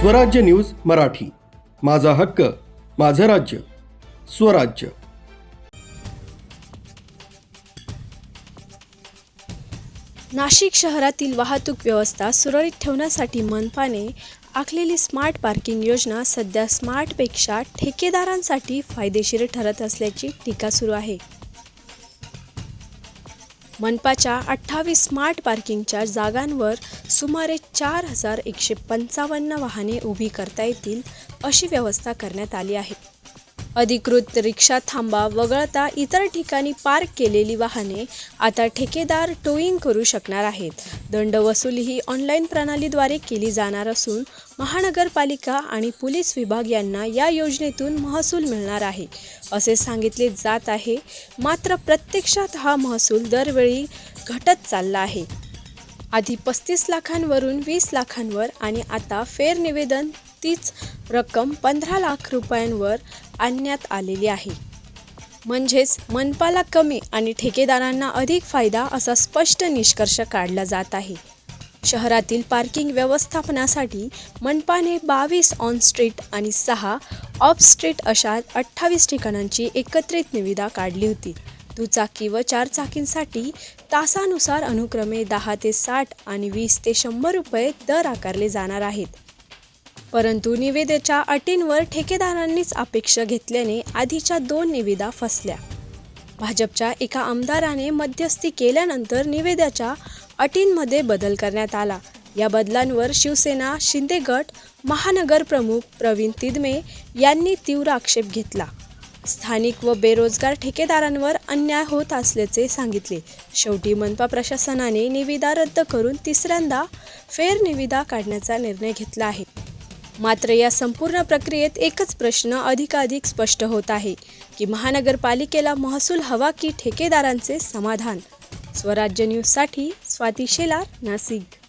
स्वराज्य न्यूज मराठी. माझा हक्क माझं राज्य स्वराज्य. नाशिक शहरातील वाहतूक व्यवस्था सुरळीत ठेवण्यासाठी मनपाने आखलेली स्मार्ट पार्किंग योजना सध्या स्मार्टपेक्षा ठेकेदारांसाठी फायदेशीर ठरत असल्याची टीका सुरू आहे. मनपाच्या अठ्ठावीस स्मार्ट पार्किंगच्या जागांवर सुमारे चार हजार एकशे पंचावन्न वाहने उभी करता येतील अशी व्यवस्था करण्यात आली आहे. अधिकृत रिक्षा थांबा वगळता इतर ठिकाणी पार्क केलेली वाहने आता ठेकेदार टोईंग करू शकणार आहेत. दंड वसुली ही ऑनलाईन प्रणालीद्वारे केली जाणार असून महानगरपालिका आणि पोलीस विभाग यांना या योजनेतून महसूल मिळणार आहे. असे सांगितले जात आहे मात्र प्रत्यक्षात हा महसूल दरवेळी घटत चालला आहे. आधी पस्तीस लाखांवरून वीस लाखांवर आणि आता फेर निवेदन तीच रक्कम पंधरा लाख रुपयांवर आणण्यात आलेली आहे. म्हणजेच मनपाला कमी आणि ठेकेदारांना अधिक फायदा असा स्पष्ट निष्कर्ष काढला जात आहे. शहरातील पार्किंग व्यवस्थापनासाठी मनपाने बावीस ऑन स्ट्रीट आणि सहा ऑफ स्ट्रीट अशा अठ्ठावीस ठिकाणांची एकत्रित निविदा काढली होती. दुचाकी व चारचाकींसाठी तासानुसार अनुक्रमे दहा ते साठ आणि वीस ते शंभर रुपये दर आकारले जाणार आहेत. परंतु निविदेच्या अटींवर ठेकेदारांनीच अपेक्षा घेतल्याने आधीच्या दोन निविदा फसल्या. भाजपच्या एका आमदाराने मध्यस्थी केल्यानंतर निवेद्याच्या अटींमध्ये बदल करण्यात आला. या बदलांवर शिवसेना शिंदे गट महानगर प्रमुख प्रवीण तिदमे यांनी तीव्र आक्षेप घेतला. स्थानिक व बेरोजगार ठेकेदारांवर अन्याय होत असल्याचे सांगितले. शेवटी मनपा प्रशासनाने निविदा रद्द करून तिसऱ्यांदा फेर निविदा काढण्याचा निर्णय घेतला आहे. मात्र या संपूर्ण प्रक्रियेत एकच प्रश्न अधिकाधिक स्पष्ट होत आहे की महानगरपालिकेला महसूल हवा की ठेकेदारांचे समाधान? स्वराज्य न्यूजसाठी स्वाती शेलार नाशिक.